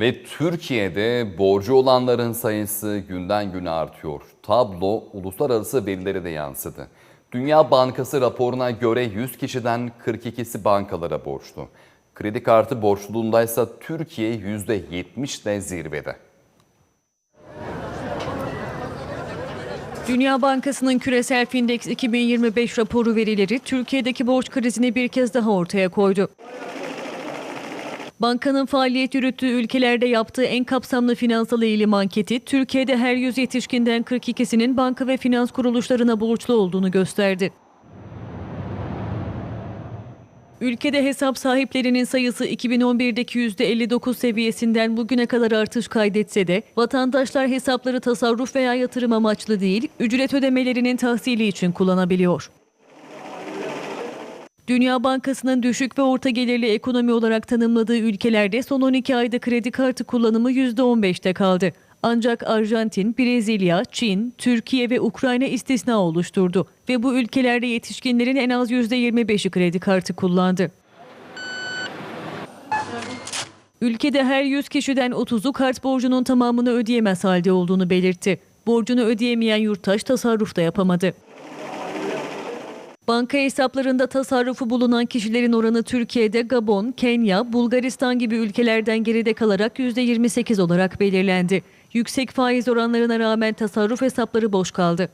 Ve Türkiye'de borcu olanların sayısı günden güne artıyor. Tablo uluslararası verilere de yansıdı. Dünya Bankası raporuna göre 100 kişiden 42'si bankalara borçlu. Kredi kartı borçluluğundaysa Türkiye %70 de zirvede. Dünya Bankası'nın küresel Findex 2025 raporu verileri Türkiye'deki borç krizini bir kez daha ortaya koydu. Bankanın faaliyet yürüttüğü ülkelerde yaptığı en kapsamlı finansal eğilim anketi, Türkiye'de her 100 yetişkinden 42'sinin banka ve finans kuruluşlarına borçlu olduğunu gösterdi. Ülkede hesap sahiplerinin sayısı 2011'deki %59 seviyesinden bugüne kadar artış kaydetse de vatandaşlar hesapları tasarruf veya yatırım amaçlı değil, ücret ödemelerinin tahsili için kullanabiliyor. Dünya Bankası'nın düşük ve orta gelirli ekonomi olarak tanımladığı ülkelerde son 12 ayda kredi kartı kullanımı %15'te kaldı. Ancak Arjantin, Brezilya, Çin, Türkiye ve Ukrayna istisna oluşturdu ve bu ülkelerde yetişkinlerin en az %25'i kredi kartı kullandı. Ülkede her 100 kişiden 30'u kart borcunun tamamını ödeyemez halde olduğunu belirtti. Borcunu ödeyemeyen yurttaş tasarruf da yapamadı. Banka hesaplarında tasarrufu bulunan kişilerin oranı Türkiye'de Gabon, Kenya, Bulgaristan gibi ülkelerden geride kalarak %28 olarak belirlendi. Yüksek faiz oranlarına rağmen tasarruf hesapları boş kaldı.